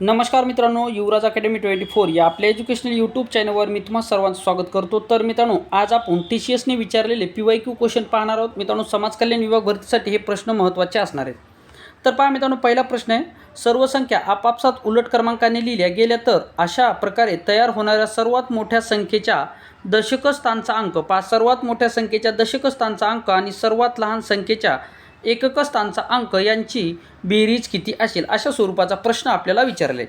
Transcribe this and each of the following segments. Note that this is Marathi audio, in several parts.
नमस्कार मित्रांनो युवराज अकॅडमी ट्वेंटी फोर या आपल्या एज्युकेशनल यूट्यूब चॅनलवर मी तुम्हा सर्वांचं स्वागत करतो. तर मित्रांनो आज आपण टी सी एसने विचारलेले पी वाय क्यू क्वेश्चन पाहणार आहोत. मित्रांनो समाज कल्याण विभाग भरतीसाठी हे प्रश्न महत्त्वाचे असणार आहेत. तर पहा मित्रांनो पहिला प्रश्न आहे सर्व संख्या आपापसात उलट क्रमांकाने लिहिल्या गेल्या तर अशा प्रकारे तयार होणाऱ्या सर्वात मोठ्या संख्येच्या दशकस्थानचा अंक पहा. सर्वात मोठ्या संख्येच्या दशकस्थानचा अंक आणि सर्वात लहान संख्येच्या एकक स्थानचा अंक यांची बेरीज किती असेल अशा स्वरूपाचा प्रश्न आपल्याला विचारले.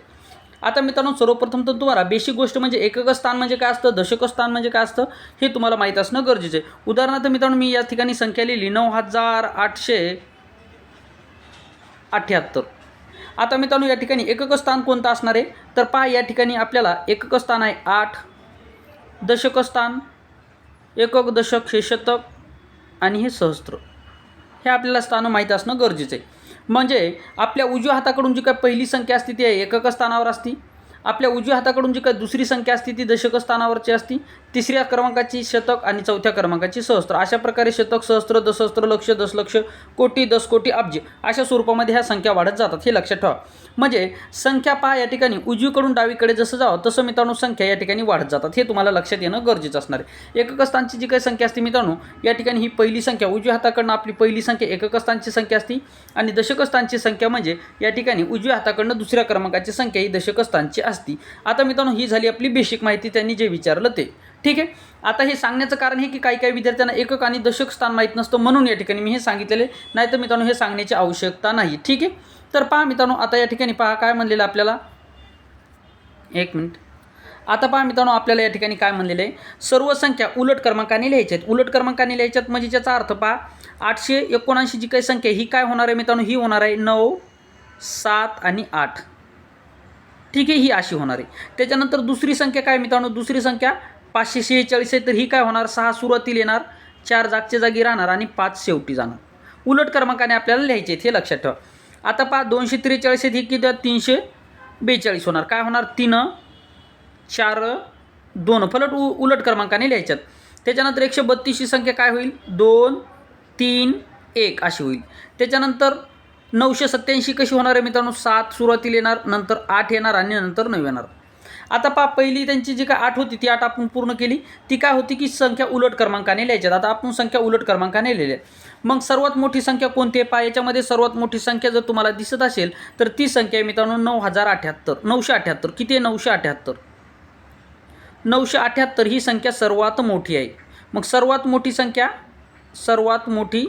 आता मित्रांनो सर्वप्रथम तर तुम्हाला बेसिक गोष्ट म्हणजे एकक स्थान म्हणजे काय असतं दशक स्थान म्हणजे काय असतं हे तुम्हाला माहीत असणं गरजेचं आहे. उदाहरणार्थ मित्रांनो मी या ठिकाणी संख्या लिहिली नऊ हजार आठशे अठ्ठ्याहत्तर. आता मित्रांनो या ठिकाणी एकक स्थान कोणतं असणार आहे? तर पहा या ठिकाणी आपल्याला एकक स्थान आहे आठ दशक स्थान एकक दशक हे शतक आणि हे सहस्त्र. हे आपल्याला स्थानं माहीत असणं गरजेचं आहे. म्हणजे आपल्या उजव्या हाताकडून जी काय पहिली संख्या असते ती एकक स्थानावर असती. आपल्या उजव्या हाताकडून जी काय दुसरी संख्या असते ती दशक स्थानावरची असती तिसऱ्या क्रमांकाची शतक आणि चौथ्या क्रमांकाची सहस्त्र. अशा प्रकारे शतक सहस्त्र दसहस्त्र लक्ष दशलक्ष कोटी दस कोटी अब्ज अशा स्वरूपामध्ये ह्या संख्या वाढत जातात हे लक्षात ठेवा. म्हणजे संख्या पहा या ठिकाणी. उजवीकडून डावीकडे जसं जावं तसं मित्रांनो संख्या या ठिकाणी वाढत जातात. हे तुम्हाला लक्षात येणं गरजेचं असणार आहे. एककस्थानची जी काही संख्या असते मित्रांनो या ठिकाणी ही पहिली संख्या. उजव्या हाताकडनं आपली पहिली संख्या एककस्थानची संख्या असती आणि दशकस्थांची संख्या म्हणजे या ठिकाणी उजव्या हाताकडनं दुसऱ्या क्रमांकाची संख्या ही दशक असते. असती. आता मित्रांनो ही झाली आपली बेसिक माहिती त्यांनी जे विचारलं ते. ठीक आहे? आता हे सांगण्याचं कारण हे की काही काही विद्यार्थ्यांना एकक आणि दशक स्थान माहीत नसतं म्हणून या ठिकाणी मी हे सांगितलेले. नाही तर मित्रांनो हे सांगण्याची आवश्यकता नाही. ठीक आहे? तर पहा मित्रांनो आता या ठिकाणी पहा काय म्हणलेलं आपल्याला. एक मिनिट. आता पहा मित्रांनो आपल्याला या ठिकाणी काय म्हणलेलं आहे? सर्व संख्या उलट क्रमांकाने लिहायच्या आहेत. उलट क्रमांकाने लिहायच्यात म्हणजे त्याचा अर्थ पहा आठशे एकोणऐंशी जी काही संख्या ही काय होणार आहे मित्रांनो? ही होणार आहे नऊ सात आणि आठ. ठीक आहे ही अशी होणार आहे. त्याच्यानंतर दुसरी संख्या काय मित्रांनो? दुसरी संख्या पाचशे शेहेचाळीस आहे तर ही काय होणार? सहा सुरुवातीला येणार चार जागच्या जागी राहणार आणि पाच शेवटी जाणार. उलट क्रमांकाने आपल्याला लिहायचे आहेत हे लक्षात ठेवा. आता पहा दोनशे त्रेचाळीस आहेत ही किती तीनशे बेचाळीस होणार. काय होणार? तीन चार दोन. फलट उ उलट क्रमांकाने लिहायच्यात. त्याच्यानंतर एकशे बत्तीसची संख्या काय होईल? दोन तीन एक अशी होईल. त्याच्यानंतर नऊशे सत्त्याऐंशी कशी होणार आहे मित्रांनो? सात सुरुवातीला येणार नंतर आठ येणार आणि नंतर नऊ येणार. आता पहा पहिली त्यांची जी काय आठ होती ती आठ आपण पूर्ण केली. ती काय होती की संख्या उलट क्रमांकाने लिहायच्यात आता आपण संख्या उलट क्रमांकाने लिहिल्या मग सर्वात मोठी संख्या कोणती आहे? पहा याच्यामध्ये सर्वात मोठी संख्या जर तुम्हाला दिसत असेल तर ती संख्या आहे मित्रांनो नऊ हजार अठ्ठ्याहत्तर नऊशे अठ्ठ्याहत्तर किती आहे? नऊशे अठ्ठ्याहत्तर नऊशे अठ्ठ्याहत्तर ही संख्या सर्वात मोठी आहे. मग सर्वात मोठी संख्या सर्वात मोठी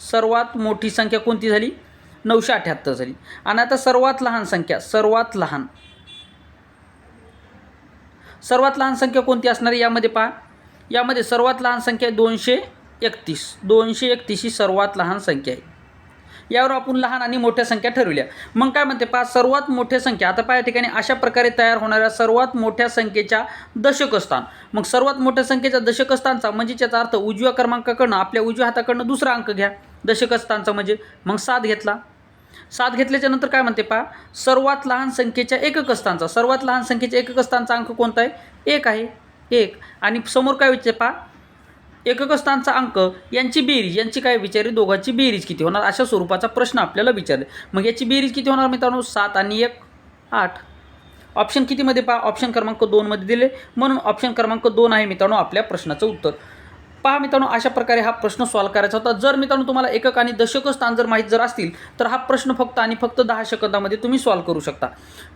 सर्वात मोठी संख्या कोणती झाली? नऊशे अठ्ठ्याहत्तर झाली. आणि आता सर्वात लहान संख्या सर्वात लहान. सर्वात लहान संख्या कोणती असणार आहे यामध्ये पहा. यामध्ये सर्वात लहान संख्या दोनशे एकतीस. दोनशे एकतीस ही सर्वात लहान संख्या आहे. यावर आपण लहान आणि मोठ्या संख्या ठरवल्या. मग काय म्हणते पहा सर्वात मोठ्या संख्या. आता पहा या ठिकाणी अशा प्रकारे तयार होणाऱ्या सर्वात मोठ्या संख्येच्या दशकस्थान. मग सर्वात मोठ्या संख्येच्या दशकस्थानचा म्हणजे त्याचा अर्थ उजव्या क्रमांकाकडनं आपल्या उजव्या हाताकडनं दुसरा अंक घ्या. दशकस्थानचा म्हणजे मग सात घेतला. सात घेतल्याच्या नंतर काय म्हणते पहा सर्वात लहान संख्येच्या एकक स्थानचा सर्वात लहान संख्येच्या एकक स्थानचा अंक कोणता आहे? एक आहे. एक. आणि समोर काय विचार पहा एकक स्थानचा अंक यांची बेरीज यांची काय विचारली? दोघांची बेरीज किती होणार? अशा स्वरूपाचा प्रश्न आपल्याला विचारले. मग याची बेरीज किती होणार मित्रांनो? सात आणि एक आठ. ऑप्शन कितीमध्ये पहा? ऑप्शन क्रमांक दोनमध्ये दिले. म्हणून ऑप्शन क्रमांक दोन आहे मित्रांनो आपल्या प्रश्नाचं उत्तर. पहा मित्रांनो अशा प्रकारे हा प्रश्न सॉल्व करायचा होता. जर मित्रांनो तुम्हाला एकक आणि दशक स्थान जर माहीत जर असतील तर हा प्रश्न फक्त आणि फक्त दहा सेकंदामध्ये तुम्ही सॉल्व करू शकता.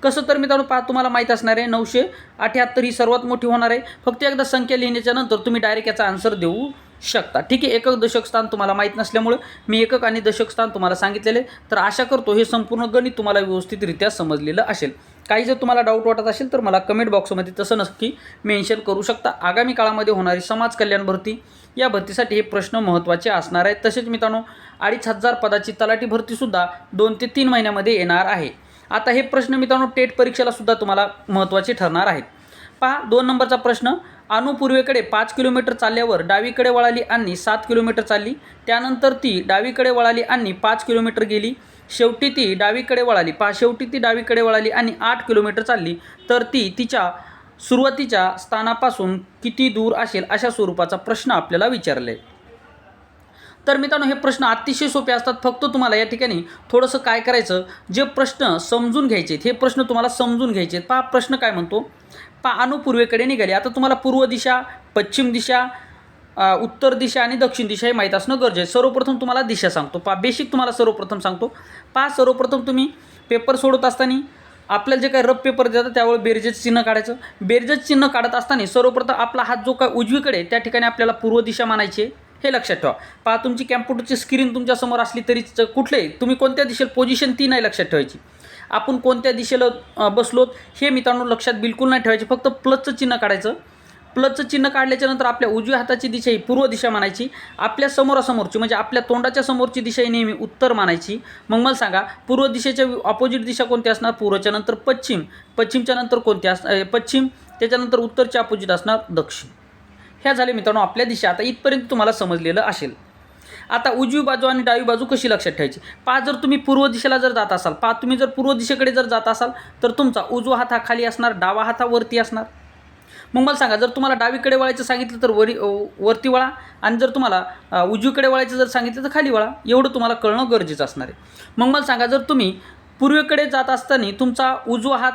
कसं तर मित्रांनो पहा तुम्हाला माहीत असणार आहे नऊशे अठ्याहत्तर ही सर्वात मोठी होणार आहे. फक्त एकदा संख्या लिहिण्याच्या नंतर तुम्ही डायरेक्ट याचा आन्सर देऊ शकता. ठीक आहे एकक दशक स्थान तुम्हाला माहीत नसल्यामुळं मी एकक आणि दशक स्थान तुम्हाला सांगितलेले तर आशा करतो हे संपूर्ण गणित तुम्हाला व्यवस्थितरित्या समजलेलं असेल. काही जर तुम्हाला डाऊट वाटत असेल तर मला कमेंट बॉक्समध्ये तसं नक्की मेन्शन करू शकता. आगामी काळामध्ये होणारी समाज कल्याण भरती या भरतीसाठी हे प्रश्न महत्त्वाचे असणार आहेत. तसेच मित्रांनो अडीच हजार पदाची तलाठी भरतीसुद्धा दोन ते तीन महिन्यामध्ये येणार आहे. आता हे प्रश्न मित्रांनो टेट परीक्षेलासुद्धा तुम्हाला महत्त्वाचे ठरणार आहेत. पहा दोन नंबरचा प्रश्न अणू पूर्वेकडे पाच किलोमीटर चालल्यावर डावीकडे वळाली आणि सात किलोमीटर चालली. त्यानंतर ती डावीकडे वळाली आणि पाच किलोमीटर गेली. शेवटी ती डावीकडे वळाली. पहा शेवटी ती डावीकडे वळाली आणि आठ किलोमीटर चालली तर ती तिच्या सुरुवातीच्या स्थानापासून किती दूर असेल अशा स्वरूपाचा प्रश्न आपल्याला विचारले. तर मित्रांनो हे प्रश्न अतिशय सोपे असतात. फक्त तुम्हाला या ठिकाणी थोडंसं काय करायचं जे प्रश्न समजून घ्यायचे हे प्रश्न तुम्हाला समजून घ्यायचे पहा प्रश्न काय म्हणतो? पहा अनुपूर्वेकडे निघाले. आता तुम्हाला पूर्व दिशा पश्चिम दिशा उत्तर दिशा आणि दक्षिण दिशा हे माहीत असणं गरजेचं सर्वप्रथम तुम्हाला दिशा सांगतो. पा बेसिक तुम्हाला सर्वप्रथम सांगतो. पहा सर्वप्रथम तुम्ही पेपर सोडत असताना आपल्याला जे काही रफ पेपर देतात त्यावेळी बेरजेचं चिन्ह काढायचं. बेरजेचं चिन्ह काढत असताना सर्वप्रथम आपला हात जो काय उजवीकडे त्या ठिकाणी आपल्याला पूर्व दिशा मानायची हे लक्षात ठेवा. पहा तुमची कॅम्प्युटरची स्क्रीन तुमच्यासमोर असली तरी च- कुठले तुम्ही कोणत्या दिशेला पोझिशन ती नाही लक्षात ठेवायची. आपण कोणत्या दिशेला बसलोत हे मित्रांनो लक्षात बिलकुल नाही ठेवायचे. फक्त प्लसचं चिन्ह काढायचं. प्लसचं चिन्ह काढल्याच्या नंतर आपल्या उजव्या हाताची दिशा ही पूर्व दिशा मानायची आपल्या समोरासमोरची म्हणजे आपल्या तोंडाच्या समोरची दिशा ही नेहमी उत्तर मानायची. मग मला सांगा पूर्व दिशेच्या ऑपोजिट दिशा कोणती असणार? पूर्वच्या नंतर पश्चिम पश्चिमच्या नंतर कोणती अस पश्चिम त्याच्यानंतर उत्तरच्या अपोजिट असणार दक्षिण. ह्या झाल्या मित्रांनो आपल्या दिशा. आता इथपर्यंत तुम्हाला समजलेलं असेल. आता उजवी बाजू आणि डावी बाजू कशी लक्षात ठेवायची? पहा जर तुम्ही पूर्व दिशेला जर जात असाल पहा तुम्ही जर पूर्व दिशेकडे जर जात असाल तर तुमचा उजवा हात हा खाली असणार डावा हात हा वरती असणार. मग मला सांगा जर तुम्हाला डावीकडे वळायचं सांगितलं तर वरी वरती वळा. आणि जर तुम्हाला उजवीकडे वळायचं जर सांगितलं तर खाली वळा. एवढं तुम्हाला कळणं गरजेचं असणार आहे. मग मला सांगा जर तुम्ही पूर्वेकडे जात असताना तुमचा उजवा हात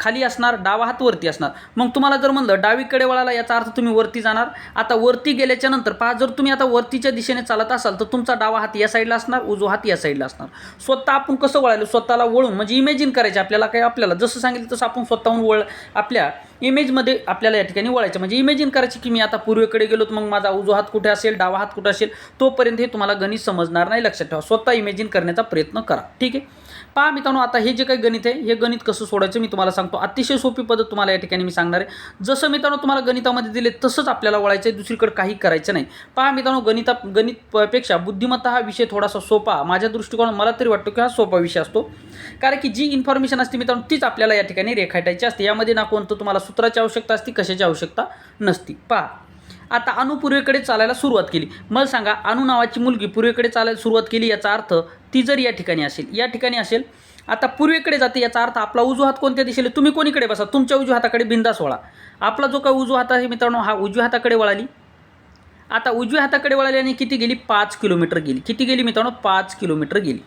खाली असणार डावा हात वरती असणार. मग तुम्हाला जर म्हणलं डावीकडे वळाला याचा अर्थ तुम्ही वरती जाणार आता वरती गेल्याच्यानंतर पहा जर तुम्ही आता वरतीच्या दिशेने चालत असाल तर तुमचा डावा हात या साईडला असणार उजवा हात या साईडला असणार. स्वतः आपण कसं वळायलो? स्वतःला वळून म्हणजे इमेजिन करायचे आपल्याला काय आपल्याला. जसं सांगितलं तसं आपण स्वतःहून वळ आपल्या इमेजमध्ये आपल्याला या ठिकाणी वळायचं. म्हणजे इमेजिन करायची की मी आता पूर्वेकडे गेलो तर मग माझा उजवा हात कुठे असेल डावा हात कुठे असेल तोपर्यंत हे तुम्हाला गणित समजणार नाही लक्षात ठेवा. स्वतः इमेजिन करण्याचा प्रयत्न करा. ठीक आहे? पहा मित्रांनो आता हे जे काही गणित आहे हे गणित कसं सोडायचं मी तुम्हाला सांगतो. अतिशय सोपी पद्धत तुम्हाला या ठिकाणी मी सांगणार आहे. जसं मित्रांनो तुम्हाला गणितामध्ये दिले तसंच आपल्याला वळायचं आहे दुसरीकडे काही करायचं नाही. पहा मित्रांनो गणिता गणितपेक्षा बुद्धिमत्ता हा विषय थोडासा सोपा माझ्या दृष्टिकोनात मला तरी वाटतो की हा सोपा विषय असतो. कारण की जी इन्फॉर्मेशन असते मित्रांनो तीच आपल्याला या ठिकाणी रेखाटायची असते. यामध्ये ना कोणतं तुम्हाला सूत्राची आवश्यकता असते कशाची आवश्यकता नसती. पहा आता अणू पूर्वेकडे चालायला सुरुवात केली. मला सांगा अणू नावाची मुलगी पूर्वेकडे चालायला सुरुवात केली याचा अर्थ ती जर या ठिकाणी असेल या ठिकाणी असेल आता पूर्वेकडे जाते याचा अर्थ आपला उजवा हात कोणत्या दिशेला? तुम्ही कोणीकडे बसा? तुमच्या उजव्या हाताकडे बिंदास वळा. आपला जो काय उजवा हात आहे मित्रांनो हा उजव्या हाताकडे वळाली. आता उजव्या हाताकडे वळाली आणि किती गेली? पाच किलोमीटर गेली. किती गेली मित्रांनो? पाच किलोमीटर गेली.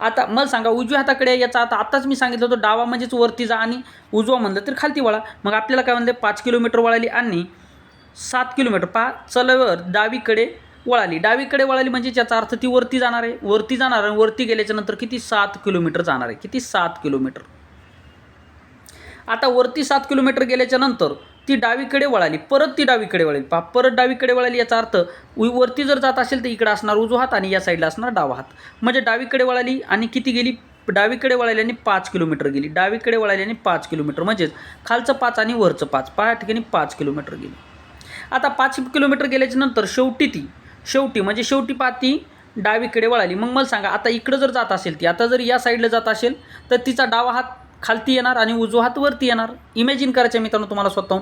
आता मला सांगा उजव्या हाताकडे याचा आता आत्ताच मी सांगितलं होतं डावा म्हणजेच वरती जा आणि उजवा म्हणलं तर खालती वळा. मग आपल्याला काय म्हणते पाच किलोमीटर वळाली आणि सात किलोमीटर. पहा चलवर डावीकडे वळाली. डावीकडे वळाली म्हणजे याचा अर्थ ती वरती जाणार आहे. वरती जाणार आणि वरती गेल्याच्यानंतर किती? सात किलोमीटर जाणार आहे. किती? सात किलोमीटर. आता वरती सात किलोमीटर गेल्याच्यानंतर ती डावीकडे वळाली. परत ती डावीकडे वळाली. पहा परत डावीकडे वळाली याचा अर्थ वरती जर जात असेल तर इकडे असणार उजवा हात आणि या साईडला असणार डावा हात. म्हणजे डावीकडे वळाली आणि किती गेली? डावीकडे वळाल्याने पाच किलोमीटर गेली. डावीकडे वळाल्याने पाच किलोमीटर. म्हणजेच खालचं पाच आणि वरचं पाच. पहा ठिकाणी पाच किलोमीटर गेली. आता पाच किलोमीटर गेल्याच्यानंतर शेवटी ती शेवटी म्हणजे शेवटी पाती डावीकडे वळाली. मग मला सांगा आता इकडं जर जात असेल ती आता जर या साईडला जात असेल तर तिचा डावा हात खालती येणार आणि उजवा हात वरती येणार? इमॅजिन करायचं मित्रांनो तुम्हाला स्वतः.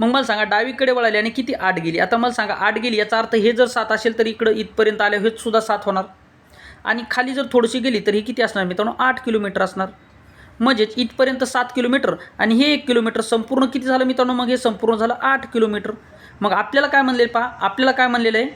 मग मला सांगा डावीकडे वळाली आणि किती आठ गेली? आता मला सांगा आठ गेली याचा अर्थ हे जर सात असेल तर इकडं इथपर्यंत आले हेच सुद्धा सात होणार. आणि खाली जर थोडीशी गेली तर ही किती असणार मित्रांनो? आठ किलोमीटर असणार. म्हणजेच इथपर्यंत सात किलोमीटर आणि हे एक किलोमीटर संपूर्ण किती झालं मित्रांनो? मग हे संपूर्ण झालं आठ किलोमीटर. मग आपल्याला काय म्हणले पहा? आपल्याला काय म्हणलेलं आहे?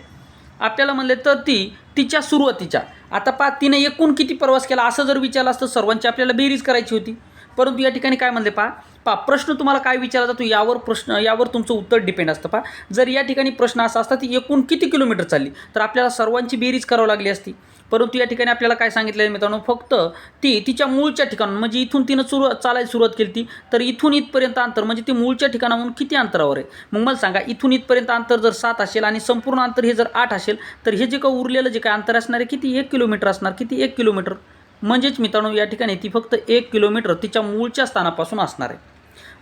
आपल्याला म्हणले तर ती तिच्या सुरुवातीच्या. आता पहा तिने एकूण किती प्रवास केला? असं जर विचारलं असतं सर्वांची आपल्याला बेरीज करायची होती. परंतु या ठिकाणी काय म्हणले पहा पहा प्रश्न तुम्हाला काय विचारला जातो यावर प्रश्न यावर तुमचं उत्तर डिपेंड असतं पहा. जर या ठिकाणी प्रश्न असा असता ती एकूण किती किलोमीटर चालली तर आपल्याला सर्वांची बेरीज करावी लागली असती. परंतु या ठिकाणी आपल्याला काय सांगितलं आहे मित्रांनो फक्त ती तिच्या मूळच्या ठिकाणून म्हणजे इथून तिनं सुरू चालायला सुरुवात केली ती तर इथून इथपर्यंत अंतर म्हणजे ती मूळच्या ठिकाणाहून किती अंतरावर आहे? मग मला सांगा इथून इथपर्यंत अंतर जर सात असेल आणि संपूर्ण अंतर हे जर आठ असेल तर हे जे काही उरलेलं जे काही अंतर असणार आहे किती एक किलोमीटर असणार किती एक किलोमीटर म्हणजेच मित्रांनो या ठिकाणी ती फक्त एक किलोमीटर तिच्या मूळच्या स्थानापासून असणार आहे.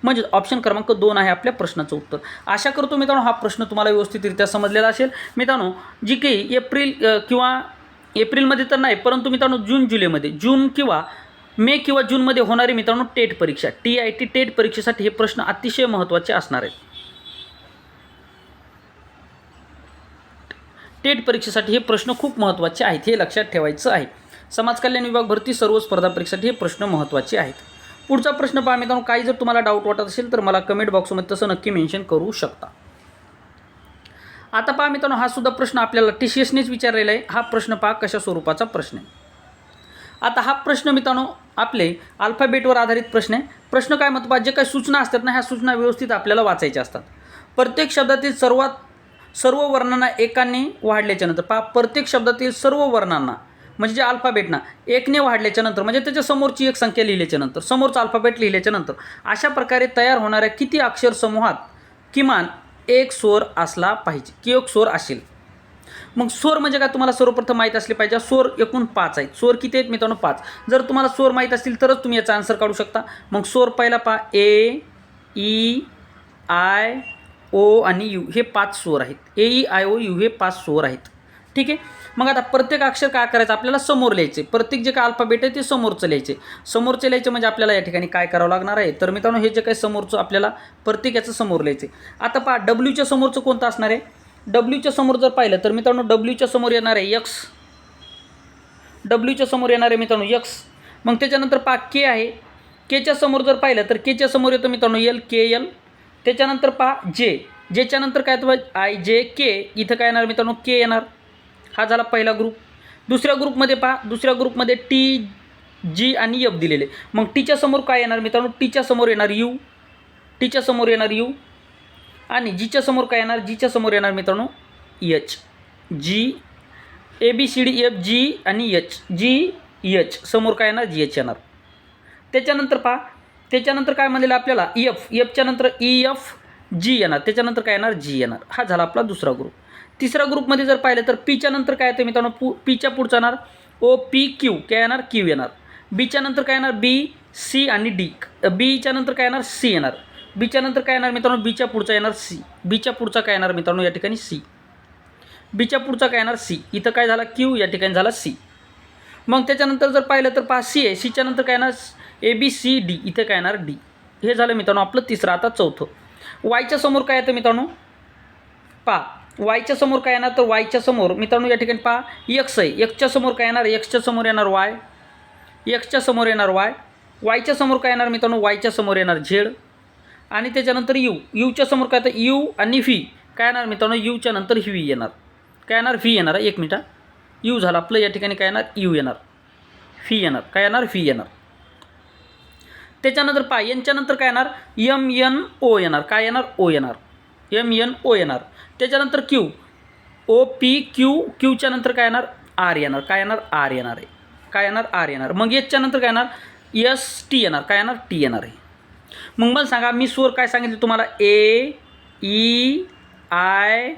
म्हणजे ऑप्शन क्रमांक दोन आहे आपल्या प्रश्नाचं उत्तर. आशा करतो मित्रांनो हा प्रश्न तुम्हाला व्यवस्थितरित्या समजलेला असेल. मित्रांनो जी काही एप्रिल किंवा एप्रिलमध्ये तर नाही परंतु मित्रांनो जून जुलैमध्ये जून किंवा मे किंवा जूनमध्ये होणारी मित्रांनो टेट परीक्षा टी आय टी टेट परीक्षेसाठी हे प्रश्न अतिशय महत्त्वाचे असणार आहेत. टेट परीक्षेसाठी हे प्रश्न खूप महत्त्वाचे आहेत हे लक्षात ठेवायचं आहे. समाजकल्याण विभाग भरती सर्व स्पर्धा परीक्षेसाठी हे प्रश्न महत्त्वाचे आहेत. पुढचा प्रश्न पहा मित्रांनो काही जर तुम्हाला डाऊट वाटत असेल तर मला कमेंट बॉक्समध्ये तसं नक्की मेन्शन करू शकता. आता पहा मित्रांनो हा सुद्धा प्रश्न आपल्याला टी सी एसनेच विचारलेला आहे. हा प्रश्न पहा कशा स्वरूपाचा प्रश्न आहे. आता हा प्रश्न मित्रांनो आपले अल्फाबेटवर आधारित प्रश्न आहे. प्रश्न काय म्हणतो पहा जे काही सूचना असतात ना ह्या सूचना व्यवस्थित आपल्याला वाचायच्या असतात. प्रत्येक शब्दातील सर्वात सर्व वर्णांना एकाने वाढल्याच्यानंतर पहा प्रत्येक शब्दातील सर्व वर्णांना म्हणजे जे अल्फाबेट ना एकने वाढल्याच्या नंतर म्हणजे त्याच्या समोरची एक संख्या लिहिल्याच्या नंतर समोरचा अल्फाबेट लिहिल्याच्या नंतर अशा प्रकारे तयार होणाऱ्या किती अक्षर समूहात किमान एक स्वर असला पाहिजे की एक स्वर असेल. मग स्वर म्हणजे काय तुम्हाला सर्वप्रथम माहीत असले पाहिजे स्वर एकूण पाच आहेत. स्वर किती आहेत मित्रांनो? पाच. जर तुम्हाला स्वर माहीत असतील तरच तुम्ही याचा आन्सर काढू शकता. मग स्वर पहिला पहा. ए ई आय ओ आणि यू हे पाच स्वर आहेत. A E I O U हे पाच स्वर आहेत. ठीक आहे? मग आता प्रत्येक अक्षर काय करायचं? आपल्याला समोर लिहायचे. प्रत्येक जे काय अल्फाबेट आहे ते समोरचं लिहायचे. समोरचं लिहायचे म्हणजे आपल्याला या ठिकाणी काय करावं लागणार आहे? तर मित्रांनो हे जे काही समोरचं आपल्याला प्रत्येक याचं समोर लिहायचे. आता पहा डब्ल्यूच्या समोरचं कोणतं असणार आहे? डब्ल्यूच्या समोर जर पाहिलं तर मित्रांनो डब्ल्यूच्या समोर येणार आहे यक्स डब्ल्यूच्या समोर येणार आहे मित्रांनो यक्स मग त्याच्यानंतर पहा के आहे. केच्या समोर जर पाहिलं तर केच्या समोर येतं मित्रांनो एल के एल त्याच्यानंतर पहा जे जेच्यानंतर काय येतं आय जे के इथं काय येणार मित्रांनो? के येणार. हा झाला पहिला ग्रुप दुसऱ्या ग्रुपमध्ये पहा दुसऱ्या ग्रुपमध्ये टी जी आणि एफ दिलेले. मग टीच्या समोर काय येणार मित्रांनो? टीच्या समोर येणार यू टीच्या समोर येणार यू आणि जीच्या समोर काय येणार? जीच्या समोर येणार मित्रांनो H G A B C D F G आणि एच जी एच समोर काय येणार? जी एच येणार. त्याच्यानंतर पहा त्याच्यानंतर काय म्हणलेलं आपल्याला? एफ एफच्या नंतर ई एफ जी येणार. त्याच्यानंतर काय येणार? जी येणार. हा झाला आपला दुसरा ग्रुप तिसऱ्या ग्रुपमध्ये जर पाहिलं तर पीच्या नंतर काय येतं मित्रांनो? पू पीच्या पुढचा येणार. O P Q. काय येणार? क्यू येणार. बीच्या नंतर काय येणार? बी सी आणि डी. बीच्या नंतर काय येणार? सी येणार. बीच्या नंतर काय येणार मित्रांनो? बीच्या पुढचा येणार सी. बीच्या पुढचा काय येणार मित्रांनो? या ठिकाणी सी. बीच्या पुढचा काय येणार? सी. इथं काय झाला? क्यू. या ठिकाणी झाला सी. मग त्याच्यानंतर जर पाहिलं तर पहा सी आहे. सीच्या नंतर काय येणार? A B C D. इथं काय येणार? डी. हे झालं मित्रांनो आपलं तिसरं आता चौथं. वायच्या समोर काय येतं मित्रांनो? पहा वायच्या समोर काय येणार? तर वायच्या समोर मित्रांनो या ठिकाणी पहा एक्स आहे. एक्सच्या समोर काय येणार? एक्सच्या समोर येणार वाय एक्सच्या समोर येणार वाय वायच्या समोर काय येणार मित्रांनो? वायच्या समोर येणार झेड आणि त्याच्यानंतर यू यूच्या समोर काय तर यू आणि व्ही काय येणार मित्रांनो? यूच्या नंतर व्ही येणार. काय येणार? व्ही येणार एक मिनिटा यू झाला आपलं या ठिकाणी काय येणार? यू येणार. फी येणार. काय येणार? फी येणार. त्याच्यानंतर पहा यांच्यानंतर काय येणार? यम एन ओ येणार. काय येणार? ओ येणार. एम एन ओ येणार. त्याच्यानंतर क्यू ओ पी क्यू क्यूच्या नंतर काय येणार? आर येणार. काय येणार? आर येणार आहे. काय येणार? आर येणार. मग एचच्या नंतर काय येणार? एस टी येणार. काय येणार? टी येणार आहे. मग मला सांगा मी स्वर काय सांगितले तुम्हाला? ए ई आय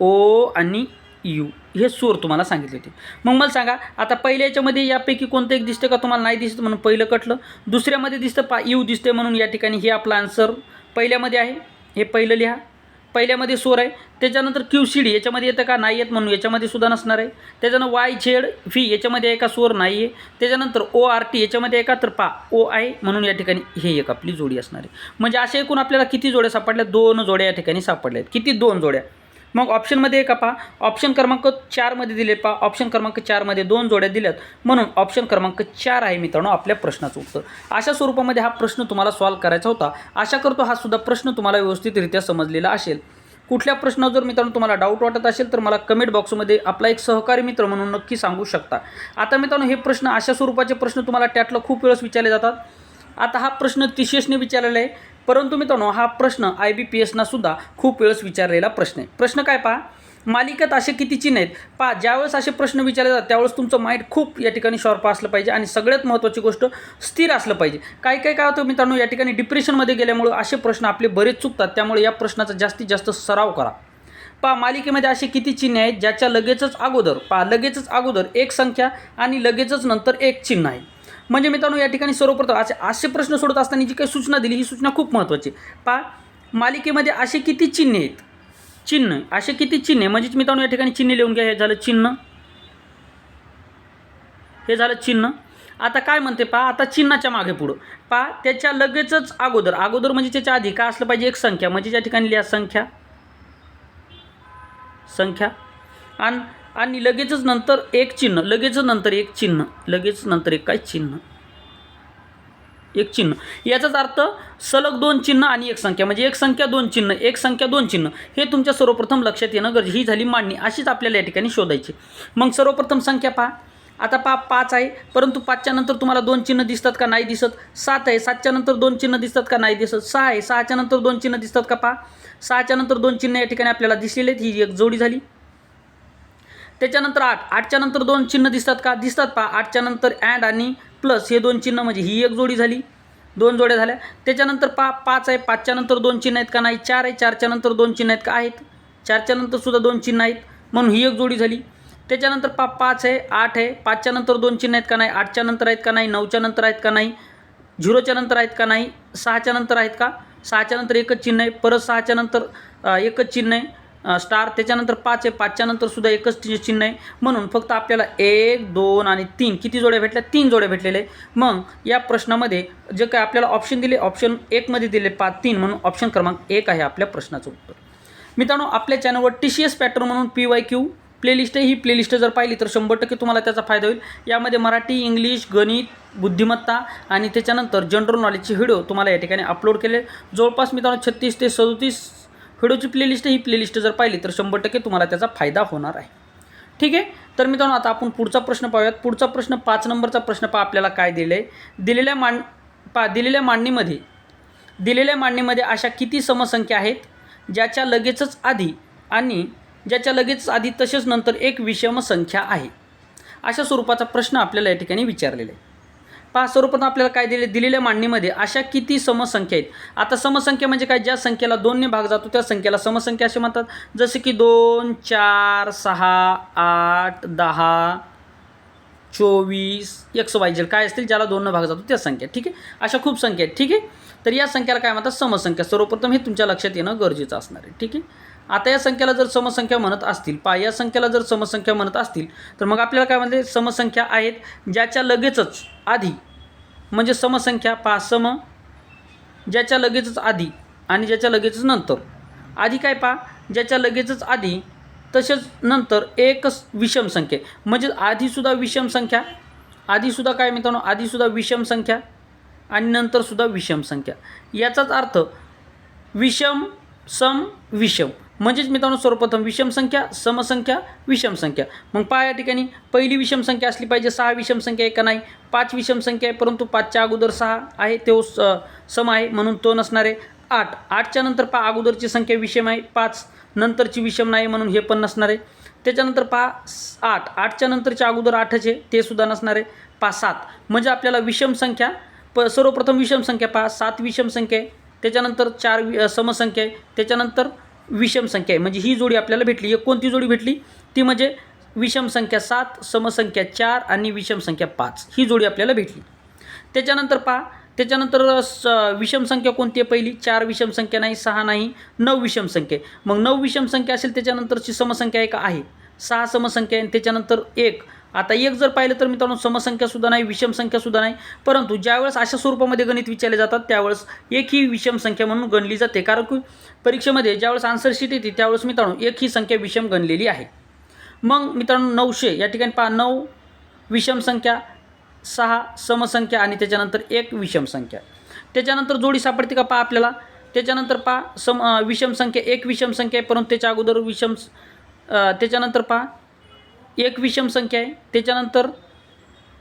ओ आणि यू हे स्वर तुम्हाला सांगितले होते. मग मला सांगा आता पहिल्या याच्यामध्ये यापैकी कोणतं एक दिसतं का? तुम्हाला नाही दिसतं म्हणून पहिलं कटलं. दुसऱ्यामध्ये दिसतं पा यू दिसते म्हणून या ठिकाणी हे आपलं आन्सर पहिल्यामध्ये आहे. हे पहिलं लिहा. पहिल्यामध्ये स्वर आहे त्याच्यानंतर क्यू सी डी याच्यामध्ये येतं का नाही येत म्हणून याच्यामध्ये सुद्धा नसणार आहे. त्याच्यानं वाय झेड व्ही याच्यामध्ये एका स्वर नाही आहे. त्याच्यानंतर ओ आर टी याच्यामध्ये एका तर पा ओ आहे म्हणून या ठिकाणी हे एक आपली जोडी असणार आहे. म्हणजे अशा एकूण आपल्याला किती जोड्या सापडल्या? दोन जोड्या या ठिकाणी सापडल्या आहेत. किती दोन जोड्या? मग ऑप्शनमध्ये का पहा ऑप्शन क्रमांक चारमध्ये दिले पहा ऑप्शन क्रमांक चारमध्ये दोन जोड्या दिल्यात. म्हणून ऑप्शन क्रमांक चार आहे मित्रांनो आपल्या प्रश्नाचं उत्तर. अशा स्वरूपामध्ये हा प्रश्न तुम्हाला सॉल्व करायचा होता. आशा करतो हा सुद्धा प्रश्न तुम्हाला व्यवस्थितरित्या समजलेला असेल. कुठल्या प्रश्नावर जर मित्रांनो तुम्हाला डाऊट वाटत असेल तर मला कमेंट बॉक्समध्ये आपला एक सहकारी मित्र म्हणून नक्की सांगू शकता. आता मित्रांनो हे प्रश्न अशा स्वरूपाचे प्रश्न तुम्हाला त्यातलं खूप वेळेस विचारले जातात. आता हा प्रश्न तिशेषने विचारलेला आहे. परंतु मित्रांनो हा प्रश्न आय बी पी एसना सुद्धा खूप वेळेस विचारलेला प्रश्न आहे. प्रश्न काय पहा? मालिकेत असे किती चिन्ह आहेत? पहा ज्यावेळेस असे प्रश्न विचारले जातात त्यावेळेस तुमचं माइंड खूप या ठिकाणी शॉर्प असलं पाहिजे आणि सगळ्यात महत्त्वाची गोष्ट स्थिर असलं पाहिजे. काही काही काय होतं मित्रांनो या ठिकाणी डिप्रेशनमध्ये गेल्यामुळं असे प्रश्न आपले बरेच चुकतात. त्यामुळे या प्रश्नाचा जास्तीत जास्त सराव करा. पहा मालिकेमध्ये असे किती चिन्ह आहेत ज्याच्या लगेचच अगोदर पहा लगेचच अगोदर एक संख्या आणि लगेचच नंतर एक चिन्ह आहे. म्हणजे मित्रांनो या ठिकाणी सर्वप्रथम असे असे प्रश्न सोडत असताना जी काही सूचना दिली ही सूचना खूप महत्त्वाची. आहे. पहा मालिकेमध्ये असे किती चिन्हे आहेत? चिन्ह असे किती चिन्हे? आहे म्हणजेच मित्रांनो या ठिकाणी चिन्ह लिहून घ्या हे झालं चिन्ह. हे झालं चिन्ह. आता काय म्हणते पहा आता चिन्हाच्या मागे पुढं. पहा त्याच्या लगेचच अगोदर अगोदर म्हणजे त्याच्या आधी काय असलं पाहिजे? एक संख्या. म्हणजे या ठिकाणी लिहा संख्या. संख्या. आणि आणि लगेचच नंतर एक चिन्ह लगेचच नंतर एक चिन्ह लगेच नंतर एक काय चिन्ह? एक चिन्ह. याचाच अर्थ सलग दोन चिन्ह आणि एक संख्या. म्हणजे एक संख्या दोन चिन्ह एक संख्या दोन चिन्ह. हे तुमच्या सर्वप्रथम लक्षात येणं गरजे ही झाली मांडणी. अशीच आपल्याला या ठिकाणी शोधायची. मग सर्वप्रथम संख्या पहा. आता पहा पाच आहे. परंतु पाचच्या नंतर तुम्हाला दोन चिन्ह दिसतात का नाही दिसत? सात आहे. सातच्या नंतर दोन चिन्ह दिसतात का नाही दिसत? सहा आहे. सहाच्या नंतर दोन चिन्ह दिसतात का पहा? सहाच्या नंतर दोन चिन्ह या ठिकाणी आपल्याला दिसलेले आहेत. ही एक जोडी झाली. त्याच्यानंतर आठ. आठच्या नंतर दोन चिन्ह दिसतात का? दिसतात पहा. आठच्या नंतर अँड आणि प्लस हे दोन चिन्ह म्हणजे ही एक जोडी झाली. दोन जोड्या झाल्या. त्याच्यानंतर पा पाच आहे. पाचच्या नंतर दोन चिन्ह आहेत का नाही? चार आहे. चारच्या नंतर दोन चिन्ह आहेत का? आहेत. चारच्या नंतर सुद्धा दोन चिन्ह आहेत. म्हणून ही एक जोडी झाली. त्याच्यानंतर पा पाच आहे. आठ आहे. पाचच्या नंतर दोन चिन्ह आहेत का नाही? आठच्या नंतर आहेत का नाही? नऊच्या नंतर आहेत का नाही? झिरोच्या नंतर आहेत का नाही? सहाच्या नंतर आहेत का? सहाच्या नंतर एकच चिन्ह आहे. परत सहाच्या नंतर एकच चिन्ह आहे. स्टार त्याच्यानंतर पाच आहे पाचच्या नंतर सुद्धा एकच चि- चिन्ह आहे. म्हणून फक्त आपल्याला एक दोन आणि तीन किती जोड्या भेटल्या? तीन जोड्या भेटलेले मग या प्रश्नामध्ये जे काय आपल्याला ऑप्शन दिले ऑप्शन एकमध्ये दिले पाच तीन म्हणून ऑप्शन क्रमांक एक आहे आपल्या प्रश्नाचं उत्तर. मित्रांनो आपल्या चॅनलवर टी सी एस पॅटर्न म्हणून पी वाय क्यू प्लेलिस्ट आहे. ही प्लेलिस्ट जर पाहिली तर शंभर टक्के तुम्हाला त्याचा फायदा होईल. यामध्ये मराठी इंग्लिश गणित बुद्धिमत्ता आणि त्याच्यानंतर जनरल नॉलेजचे व्हिडिओ तुम्हाला या ठिकाणी अपलोड केले. जवळपास मित्रांनो छत्तीस ते सदोतीस व्हिडिओची प्लेलिस्ट ही प्लेलिस्ट जर पाहिली तर शंभर टक्के तुम्हाला त्याचा फायदा होणार आहे. ठीक आहे? तर मित्रांनो आता आपण पुढचा प्रश्न पाहूयात. पुढचा प्रश्न पाच नंबरचा प्रश्न पहा आपल्याला काय दिलं आहे दिलेल्या मांड पा दिलेल्या मांडणीमध्ये दिलेल्या मांडणीमध्ये अशा किती समसंख्या आहेत ज्याच्या लगेचच आधी आणि ज्याच्या लगेच आधी तसेच नंतर एक विषम संख्या आहे. अशा स्वरूपाचा प्रश्न आपल्याला या ठिकाणी विचारलेला आहे. पहा स्वरूपात आपल्याला काय दिले दिलेल्या मांडणीमध्ये अशा किती समसंख्या आहेत? आता समसंख्या म्हणजे काय? ज्या संख्येला दोनने भाग जातो त्या संख्येला समसंख्या असे म्हणतात. जसे की दोन चार सहा आठ दहा चोवीस एक्स वाय जेल काय असतील? ज्याला दोनने भाग जातो त्या संख्या. ठीक आहे? अशा खूप संख्या आहेत. ठीक आहे? तर या संख्याला काय म्हणतात? समसंख्या. सर्वप्रथम हे तुमच्या लक्षात येणं गरजेचं असणार आहे. ठीक आहे? आता या संख्येला जर समसंख्या म्हणत असतील पा या संख्येला जर समसंख्या म्हणत असतील तर मग आपल्याला काय म्हणते? समसंख्या आहेत ज्याच्या लगेचच आधी म्हणजे समसंख्या पा सम ज्याच्या लगेचच आधी आणि ज्याच्या लगेचच नंतर. आधी काय पा ज्याच्या लगेचच आधी तसेच नंतर एकच विषम संख्या. म्हणजे आधीसुद्धा विषम संख्या आधीसुद्धा काय मित्रांनो? आधीसुद्धा विषम संख्या आणि नंतरसुद्धा विषम संख्या. याचाच अर्थ विषम सम विषम. म्हणजेच मित्रांनो सर्वप्रथम विषम संख्या समसंख्या विषम संख्या. मग पहा या ठिकाणी पहिली विषम संख्या असली पाहिजे सहा विषम संख्या आहे का नाही? पाच विषम संख्या आहे परंतु पाचच्या अगोदर सहा आहे तो स सम आहे म्हणून तो नसणार आहे आठ. आठच्या नंतर पहा अगोदरची संख्या विषम आहे पाच. नंतरची विषम नाही म्हणून हे पण नसणार आहे. त्याच्यानंतर पहा स- आठ. आठच्या नंतरच्या अगोदर आठच आहे ते सुद्धा नसणार आहे. पहा सात. म्हणजे आपल्याला विषम संख्या प सर्वप्रथम विषम संख्या पहा सात विषम संख्या आहे. त्याच्यानंतर चार वि समसंख्या आहे. त्याच्यानंतर विषम संख्या आहे. म्हणजे ही जोडी आपल्याला भेटली. एक कोणती जोडी भेटली? ती म्हणजे विषम संख्या सात समसंख्या चार आणि विषम संख्या पाच. ही जोडी आपल्याला भेटली. त्याच्यानंतर पहा. त्याच्यानंतर स विषम संख्या कोणती आहे पहिली? चार विषम संख्या नाही सहा नाही नऊ विषम संख्या आहे. मग नऊ विषम संख्या असेल त्याच्यानंतरची समसंख्या एक आहे. सहा समसंख्या आहे आणि त्याच्यानंतर एक. आता एक जर पाहिलं तर मित्रांनो समसंख्यासुद्धा नाही विषम संख्यासुद्धा नाही. परंतु ज्यावेळेस अशा स्वरूपामध्ये गणित विचारले जातात त्यावेळेस एक ही विषम संख्या म्हणून गणली जाते. कारण की परीक्षेमध्ये ज्यावेळेस आन्सरशीट येते त्यावेळेस मित्रांनो एक ही संख्या विषम गणलेली आहे. मग मित्रांनो नऊशे या ठिकाणी पहा नऊ विषम संख्या सहा समसंख्या आणि त्याच्यानंतर एक विषम संख्या. त्याच्यानंतर जोडी सापडते का पहा आपल्याला? त्याच्यानंतर पहा सम विषम संख्या एक विषम संख्या आहे परंतु त्याच्या अगोदर विषम त्याच्यानंतर पहा एक विषम संख्या आहे. त्याच्यानंतर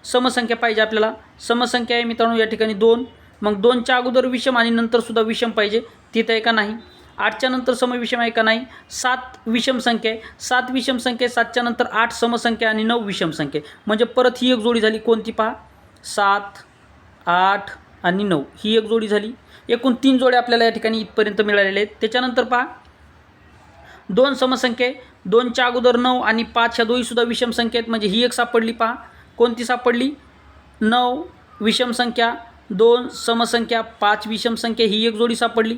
समसंख्या पाहिजे आपल्याला. समसंख्या आहे मित्रांनो या ठिकाणी दोन. मग दोनच्या अगोदर विषम आणि नंतरसुद्धा विषम पाहिजे. तिथं आहे का नाही? आठच्या नंतर समविषम आहे का नाही? सात विषम संख्या आहे. सात विषम संख्या आहे. सातच्या नंतर आठ समसंख्या आणि नऊ विषम संख्या म्हणजे परत ही एक जोडी झाली कोणती पहा? सात आठ आणि नऊ. ही एक जोडी झाली. एकूण तीन जोड्या आपल्याला या ठिकाणी इथपर्यंत मिळालेल्या आहेत. त्याच्यानंतर पहा. दोन समसंख्या आहे. दोनच्या अगोदर नऊ आणि पाच ह्या दोहीसुद्धा विषम संख्या आहेत म्हणजे ही एक सापडली पहा. कोणती सापडली? नऊ विषम संख्या दोन समसंख्या पाच विषम संख्या ही एक जोडी सापडली.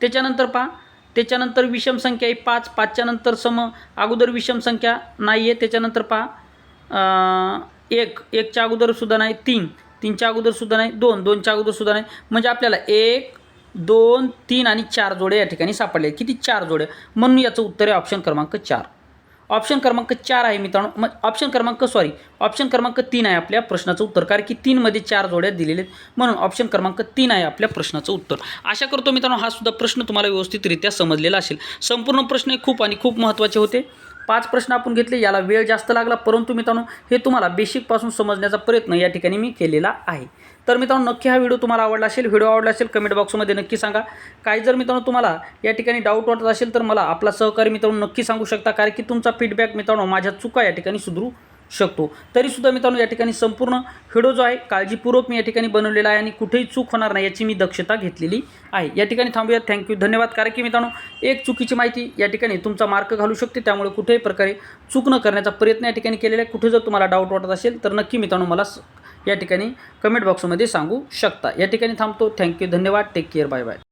त्याच्यानंतर पहा. त्याच्यानंतर विषम संख्या आहे पाच पाचच्या नंतर सम अगोदर विषम संख्या नाही आहे त्याच्यानंतर पहा. एक एकच्या अगोदरसुद्धा नाही तीन. तीनच्या अगोदरसुद्धा नाही दोन. दोनच्या अगोदरसुद्धा नाही. म्हणजे आपल्याला एक दोन तीन आणि चार जोड्या या ठिकाणी सापडल्या किती? चार जोड्या म्हणून याचं उत्तर आहे ऑप्शन क्रमांक चार. ऑप्शन क्रमांक चार आहे मित्रांनो. मग ऑप्शन क्रमांक सॉरी ऑप्शन क्रमांक तीन आहे आपल्या प्रश्नाचं उत्तर. कारण की तीनमध्ये चार जोड्या दिलेले आहेत. म्हणून ऑप्शन क्रमांक तीन आहे आपल्या प्रश्नाचं उत्तर. आशा करतो मित्रांनो हा सुद्धा प्रश्न तुम्हाला व्यवस्थितरित्या समजलेला असेल. संपूर्ण प्रश्न हे खूप आणि खूप महत्त्वाचे होते. पाच प्रश्न आपण घेतले याला वेळ जास्त लागला. परंतु मित्रांनो हे तुम्हाला बेसिकपासून समजण्याचा प्रयत्न या ठिकाणी मी केलेला आहे. तर मित्रांनो नक्की हा व्हिडिओ तुम्हाला आवडला असेल व्हिडिओ आवडला असेल कमेंट बॉक्समध्ये नक्की सांगा. काही जर मित्रांनो तुम्हाला या ठिकाणी डाऊट वाटत असेल तर मला आपला सहकारी मित्रांनो नक्की सांगू शकता. कारण की तुमचा फीडबॅक मित्रांनो माझ्या चुका या ठिकाणी सुधरू शकतो. तरीसुद्धा मित्रांनो या ठिकाणी संपूर्ण व्हिडिओ जो आहे काळजीपूर्वक मी या ठिकाणी बनवलेला आहे आणि कुठेही चूक होणार नाही याची मी दक्षता घेतलेली आहे. या ठिकाणी थांबूया थँक्यू धन्यवाद. कारण की मित्रांनो एक चुकीची माहिती या ठिकाणी तुमचा मार्क घालू शकते. त्यामुळे कुठेही प्रकारे चूक न करण्याचा प्रयत्न या ठिकाणी केलेला आहे. कुठे जर तुम्हाला डाऊट वाटत असेल तर नक्की मित्रांनो मला स- या ठिकाणी कमेंट बॉक्समध्ये सांगू शकता. या ठिकाणी थांबतो. थँक्यू धन्यवाद. Take care bye bye